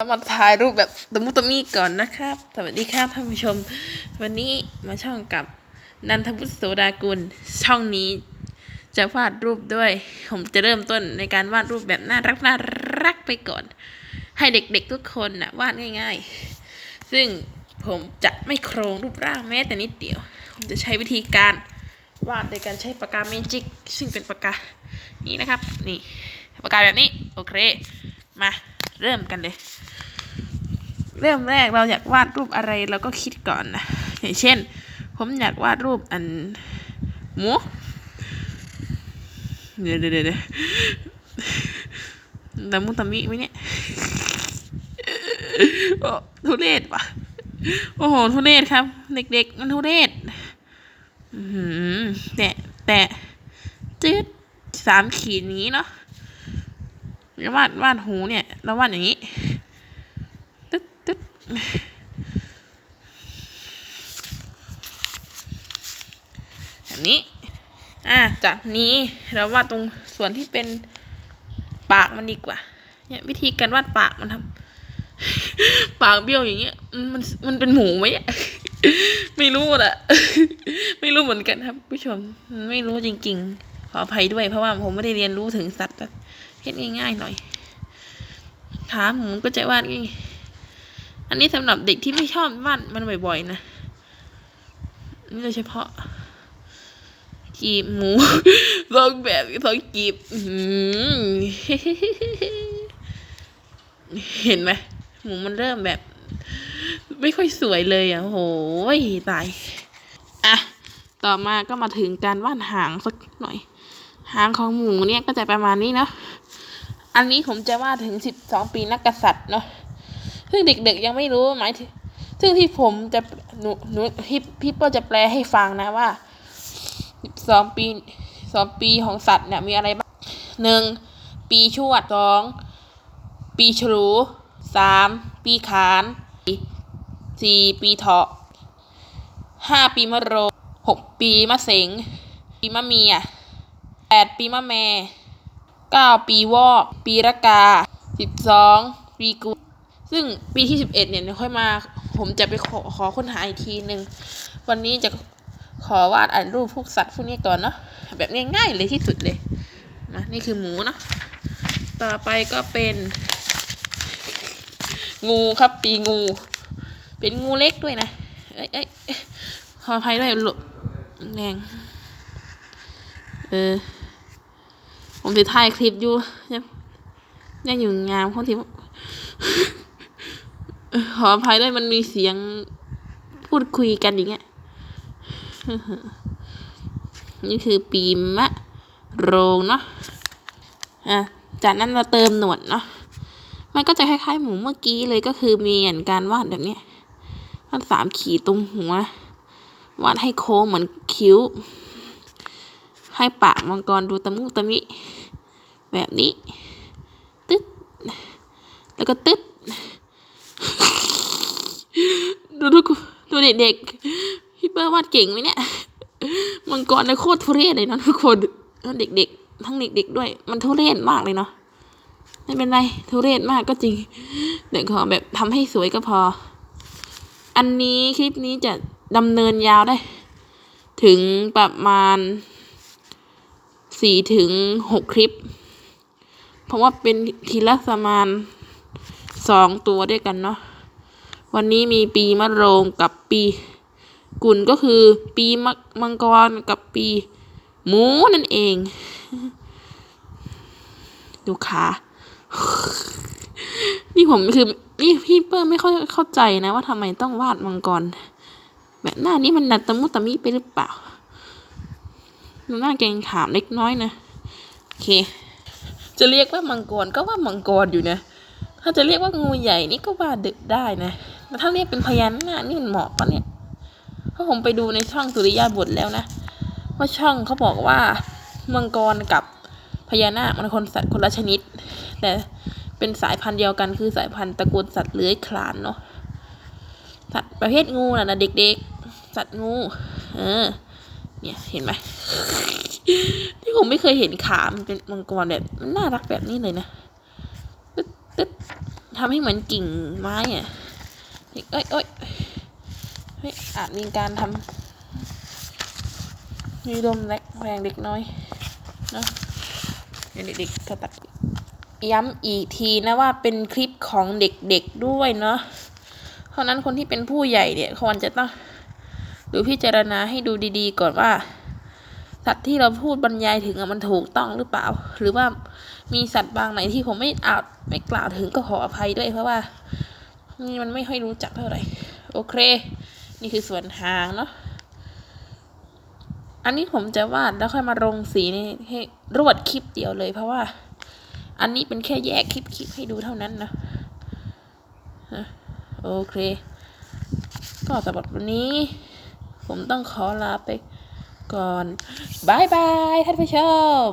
มาถ่ายรูปแบบตะมุตะมีก่อนนะครับ สวัสดีครับท่านผู้ชม วันนี้มาช่องกับนันทบุตรโสดากุล ช่องนี้ จะวาดรูปด้วย ผมจะเริ่มต้นในการวาดรูปแบบน่ารักน่ารักไปก่อน ให้เด็กๆทุกคนนะวาดง่าย ๆ ซึ่งผมจะไม่โครงรูปร่างแม้แต่นิดเดียว ผมจะใช้วิธีการวาดโดยการใช้ปากกาเมจิก ซึ่งเป็นปากกา นี่นะครับ นี่ปากกาแบบนี้ โอเค มา เริ่มกันเลย เริ่มแรกเราอยากวาดรูปอะไรเราก็คิดก่อนนะอย่างเช่น ผมอยากวาดรูปอันหมูเดี๋ยวเดี๋ยวเดี๋ยวตะมุตมิไหมเนี่ยโอ้ทุเรศว่ะ โอ้โห ทุเรศครับ เด็กๆ มันทุเรศแต่แต่จืดสามขีดนี้เนาะ แล้วาดวาดหูเนี่ยเราวาดอย่างนี้ตึ๊ดตึ๊ดแบบนี้ อะจากนี้เราวาดตรงส่วนที่เป็นปากมันดีกว่า เนี่ยวิธีการวาดปากมันทำปากเบี้ยวอย่างเงี้ย มันมันเป็นหมูไหมไม่รู้อะ ไม่รู้เหมือนกันครับผู้ชม ไม่รู้จริง ๆ ขออภัยด้วยเพราะว่าผมไม่ได้เรียนรู้ถึงสัตว์ ฮ็ดง่ายๆหน่อย ขาหมูก็จะวาดง่ายอันนี้สำหรับเด็กที่ไม่ชอบวาดมันบ่อยๆนะนี่โดยเฉพาะกีบหมูสองแบบสองกีบเห็นไหมหมูมันเริ่มแบบ ไม่ค่อยสวยเลยอะโอ้โหตาย อะ ต่อมาก็มาถึงการวาดหางสักหน่อย หางของหมูเนี่ยก็จะประมาณนี้เนาะ อันนี้ผมจะว่าถึงสิบสองปีนักกษัตริย์เนาะซึ่งเด็กๆยังไม่รู้หมายถึงซึ่งที่ผมจะหนูหนูพี่พี่เปิ้ลจะแปลให้ฟังนะว่าสองปีสองปีของสัตว์เนี่ยมีอะไรบ้างหนึ่งปีชวดสองปีฉลูสามปีขานสี่ปีเถาะห้าปีมะโรงหกปีมะเสงปีมะเมียแปดปีมะแม่ เก้าปีวอก ปีระกาสิบสองปีกุซึ่งปีที่สิบเอ็ดเนี่ยค่อยมา ผมจะไปขอขอค้นหาอีกทีหนึ่ง วันนี้จะขอวาดอันรูปพวกสัตว์พวกนี้ก่อนเนาะ แบบง่ายๆเลยที่สุดเลยนะนี่คือหมูเนาะ ต่อไปก็เป็น งูครับปีงู เป็นงูเล็กด้วยนะ เอ้ยเอ้ยเอ้ยขออภัยด้วยหลบแรงเออ ผมจะถ่ายคลิปอยู่ยังยังอยู่งามเขาทีเอ่ขออภัยด้วยมันมีเสียงพูดคุยกันอย่างเงี้ย นี่คือปีมะโรงเนาะ อะ จากนั้นเราเติมหนวดเนาะ มันก็จะคล้ายๆหมูเมื่อกี้เลยก็คือมีอย่างการวาดแบบเนี้ย วาดสามขีดตรงหัว วาดให้โค้งเหมือนคิ้ว ให้ปากมังกรดูตะมุตะมิ แบบนี้ ตึ๊ด แล้วก็ตึ๊ด ดูทุกคนดูเด็กๆพี่เปิ้ลวาดเก่งไหมเนี่ย มังกรในโคตรทุเรศเลยนะทุกคนทั้งเด็กๆ ทั้งเด็กๆด้วย มันทุเรศมากเลยเนาะ ไม่เป็นไรทุเรศมากก็จริง เดี๋ยวขอแบบทำให้สวยก็พอ อันนี้คลิปนี้จะดำเนินยาวได้ ถึงประมาณสี่ถึงหกคลิป เพราะว่าเป็นทีละประมาณสองตัวด้วยกันเนาะวันนี้มีปีมะโรงกับปีกุลก็คือปีมมังกรกับปีหมูนั่นเอง ดูขานี่ผมคือนี่พี่เปิ้ลไม่เข้าเข้าใจนะว่าทำไมต้องวาดมังกร แบบหน้านี้มันนัดตะมุตะมิไปหรือเปล่าหน้าเกรงขามเล็กน้อยนะ โอเค จะเรียกว่ามังกรก็ว่ามังกรอยู่นะ ถ้าจะเรียกว่างูใหญ่นี่ก็ว่าดึกได้นะแต่ถ้าเรียกเป็นพญานาคนี่มันเหมาะปะเนี่ยเพราะผมไปดูในช่องสุริยาบทแล้วนะว่าช่องเขาบอกว่ามังกรกับพญานาคมันคนสัตว์คนละชนิด แต่เป็นสายพันธุ์เดียวกันคือสายพันธุ์ตระกูลสัตว์เลื้อยคลานเนาะสัตว์ประเภทงูน่ะนะเด็กๆสัตว์งู เออ เนี่ยเห็นไหม ที่ผมไม่เคยเห็นขามันเป็นมังกรแบบมันน่ารักแบบนี้เลยนะตึ๊ดตึ๊ดทำให้เหมือนกิ่งไม้อะเอ้ยเอ้ยเฮ้ยอาจมีการทำมีลมแรงแรงเล็กน้อยเนอะเด็กๆขาตัดย้ำอีกทีนะว่าเป็นคลิปของเด็กๆด้วยเนาะ เพราะนั้นคนที่เป็นผู้ใหญ่เนี่ยควรจะต้องดูพิจารณาให้ดูดีๆ ก่อนว่า สัตว์ที่เราพูดบรรยายถึงอะมันถูกต้องหรือเปล่า หรือว่ามีสัตว์บางไหนที่ผมไม่อาจไม่กล่าวถึงก็ขออภัยด้วยเพราะว่านี่มันไม่ค่อยรู้จักเท่าไหร่โอเค นี่คือส่วนหางเนาะอันนี้ผมจะวาดแล้วค่อยมาลงสีนี่ให้รวดคลิปเดียวเลย เพราะว่า อันนี้เป็นแค่แยกคลิปคลิปให้ดูเท่านั้นนะนะโอเค ก็สำหรับวันนี้ ผมต้องขอลาไป ก่อนบายบายท่านผู้ชม